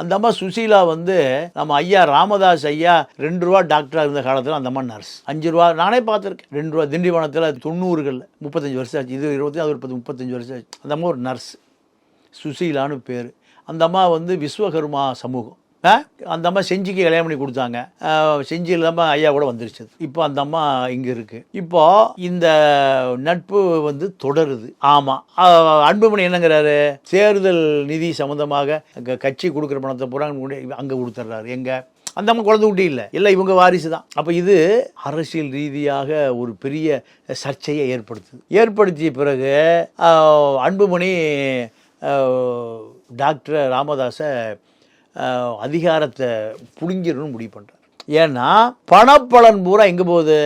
அந்த அம்மா சுசீலா வந்து நம்ம ஐயா ராமதாஸ் ஐயா ரெண்டு ரூபா டாக்டராக இருந்த காலத்தில் அந்த அம்மா நர்ஸ் அஞ்சு ரூபா நானே பார்த்துருக்கேன். ரெண்டு ரூபா திண்டிவனத்தில் தொண்ணூறுகளில் முப்பத்தஞ்சு வருஷம் ஆச்சு. இது இருபத்தி அது ஒரு பத்து முப்பத்தஞ்சு வருஷம் ஆச்சு. அந்த அம்மா ஒரு நர்ஸ் சுசீலான்னு பேர். அந்த அம்மா வந்து விஸ்வகர்மா சமூகம். அந்த அம்மா செஞ்சிக்கு கல்யாணம் பண்ணி கொடுத்தாங்க. செஞ்சி இல்லாமல் ஐயா கூட வந்துருச்சு. இப்போ அந்த அம்மா இங்கே இருக்குது இப்போ இந்த நட்பு வந்து தொடருது. ஆமாம் அன்புமணி என்னங்கிறாரு? தேர்தல் நிதி சம்மந்தமாக கட்சி கொடுக்குற பணத்தை பூரா அங்கே கொடுத்துட்றாரு எங்கே? அந்த அம்மா குழந்தை குட்டி இல்லை. இல்லை இவங்க வாரிசு தான். அப்போ இது அரசியல் ரீதியாக ஒரு பெரிய சர்ச்சையை ஏற்படுத்துது. ஏற்படுத்திய பிறகு அன்புமணி டாக்டர் ராமதாஸை அதிகாரத்தை புடுங்கிடணும்னு முடிவு பண்ணுறார் ஏன்னா பணப்பலன் பூரா எங்கே போகுது?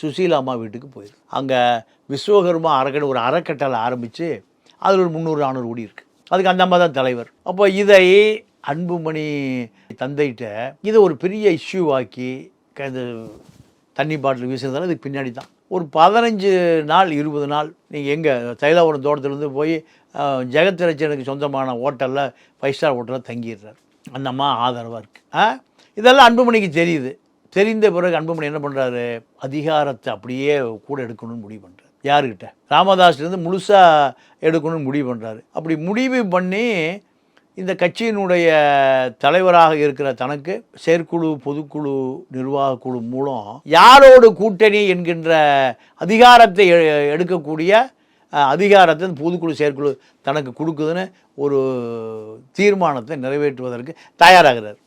சுசீலா அம்மா வீட்டுக்கு போயிடும் அங்கே விஸ்வகர்மா அறக்கட்டளை ஒரு அறக்கட்டளை ஆரம்பித்து அதில் ஒரு முந்நூறு நானூறு கோடி இருக்குது அதுக்கு அந்த அம்மா தான் தலைவர். அப்போ இதை அன்புமணி தந்தைகிட்ட இதை ஒரு பெரிய இஷ்யூ ஆக்கி க- இந்த தண்ணி பாட்டில் வீசுறதால இதுக்கு பின்னாடி தான். ஒரு பதினஞ்சு நாள் இருபது நாள் நீங்கள் எங்கே தைலாபுரம் தோட்டத்துலேருந்து போய் ஜெகத் ரச்சனுக்கு சொந்தமான ஹோட்டலில் ஃபைவ் ஸ்டார் ஹோட்டலில் தங்கிடுறார். அந்த அம்மா ஆதரவாக இருக்குது ஆ? இதெல்லாம் அன்புமணிக்கு தெரியுது. தெரிந்த பிறகு அன்புமணி என்ன பண்ணுறாரு அதிகாரத்தை அப்படியே கூட எடுக்கணும்னு முடிவு பண்ணுறாரு யாருக்கிட்ட? ராமதாஸ்லேருந்து முழுசாக எடுக்கணும்னு முடிவு பண்ணுறாரு அப்படி முடிவு பண்ணி இந்த கட்சியினுடைய தலைவராக இருக்கிற தனக்கு செயற்குழு பொதுக்குழு நிர்வாக குழு மூலம் யாரோடு கூட்டணி என்கின்ற அதிகாரத்தை எ- எடுக்கக்கூடிய அதிகாரத்தை பொதுக்குழு செயற்குழு தனக்கு கொடுக்குதுன்னு ஒரு தீர்மானத்தை நிறைவேற்றுவதற்கு தயாராகிறார்.